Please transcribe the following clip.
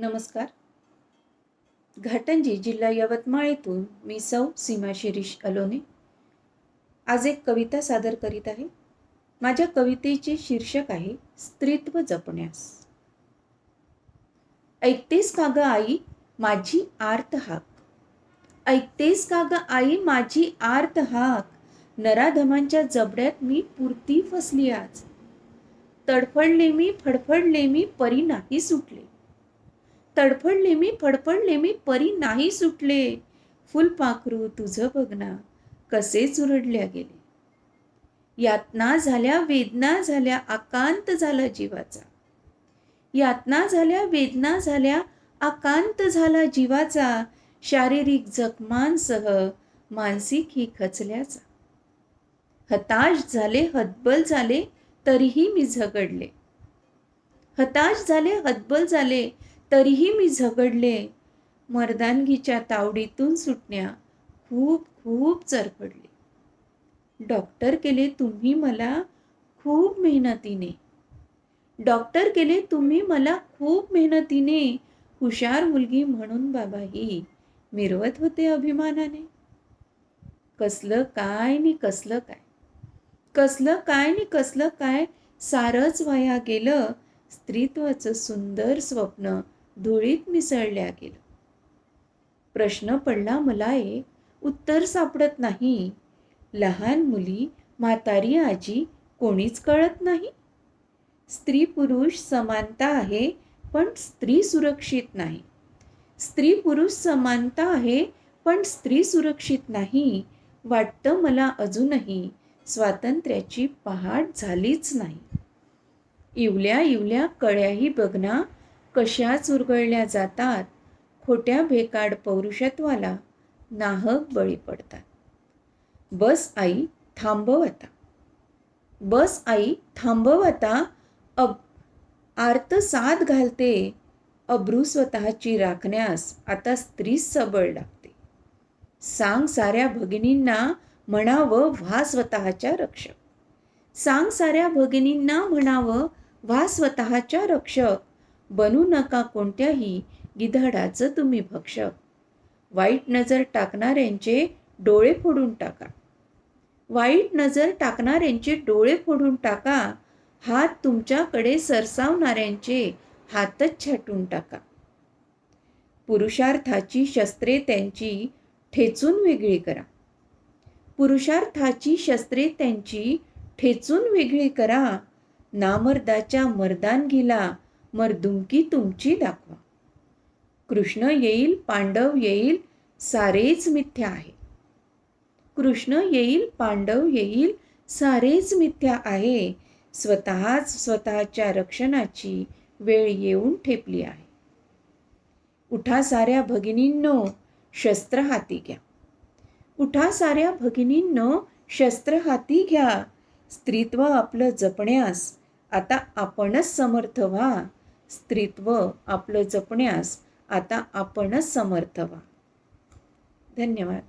नमस्कार. घाटंजी जिल्हा यवतमाळ येथून मी सौ सीमा शिरीष अलोने. आज एक कविता सादर करीत आहे. माझ्या कवितेचे शीर्षक आहे स्त्रीत्व जपण्यास. ऐकतेस का ग आई माझी आर्त हाक? ऐकतेस का ग आई माझी आर्त हाक? नराधमांच्या जबड्यात मी पुरती फसली आज. तडफडले मी फडफडले मी परी नाही सुटले. तडफडले मी फडफडले मी परी नाही सुटले. फुलपाखरू तुझं बघना कसे चुरडल्या गेले. यातना झाल्या वेदना झाल्या आकांत झाला जीवाचा. यातना झाल्या वेदना झाल्या आकांत झाला जीवाचा. शारीरिक जखमांसह मानसिक ही खचल्याचा. हताश झाले हतबल झाले तरीही मी झगडले. हताश झाले हतबल झाले तरीही मी झगडले. मर्दानगीच्या तावडीतून सुटण्या खूप खूप चरफडले डॉक्टर केले तुम्ही मला खूप मेहनतीने. डॉक्टर केले तुम्ही मला खूप मेहनतीने. हुशार मुलगी म्हणून बाबा ही मिरवत होते अभिमानाने. कसलं काय नि कसलं काय. कसलं काय नि कसलं काय सारच वाया गेलं. स्त्रीत्वाचं सुंदर स्वप्न धुळीत मिसळल्या गेलं. प्रश्न पडला मला एक उत्तर सापडत नाही. लहान मुली म्हातारी आजी कोणीच कळत नाही. स्त्री पुरुष समानता आहे पण स्त्री सुरक्षित नाही. स्त्री पुरुष समानता आहे पण स्त्री सुरक्षित नाही वाटतं मला अजूनही स्वातंत्र्याची पहाट झालीच नाही. इवल्या इवल्या कळ्याही बघना कशाच उरगळल्या जातात? खोट्या भेकाड पौरुषत्वाला नाहक बळी पडतात. बस आई थांबव आता बस आई थांबव आता अब आर्त साथ घालते. अब्रू स्वतःची राखण्यास आता स्त्री सबळ लागते. सांग साऱ्या भगिनींना म्हणावं व्हा स्वतःच्या रक्षक. सांग साऱ्या भगिनींना म्हणावं व्हा स्वतःच्या रक्षक. बनू नका कोणत्याही गिधाडाचं तुम्ही भक्षक. वाईट नजर टाकणाऱ्यांचे डोळे फोडून टाका. वाईट नजर टाकणाऱ्यांचे डोळे फोडून टाका. हात तुमच्याकडे सरसावणाऱ्यांचे हातच छाटून टाका. पुरुषार्थाची शस्त्रे त्यांची ठेचून वेगळी करा. पुरुषार्थाची शस्त्रे त्यांची ठेचून वेगळी करा. नामर्दाच्या मर्दानगीला मर्दुमकी तुमची दाखवा. कृष्ण येईल पांडव येईल सारेच मिथ्या आहे. कृष्ण येईल पांडव येईल सारेच मिथ्या आहे. स्वतःच स्वतःच्या रक्षणाची वेळ येऊन ठेपली आहे. उठा साऱ्या भगिनींनो शस्त्र हाती घ्या. उठा साऱ्या भगिनींनो शस्त्र हाती घ्या. स्त्रीत्व आपलं जपण्यास आता आपणच समर्थ व्हा. स्त्रीत्व आपलं जपण्यास आता आपणच समर्थ व्हा. धन्यवाद.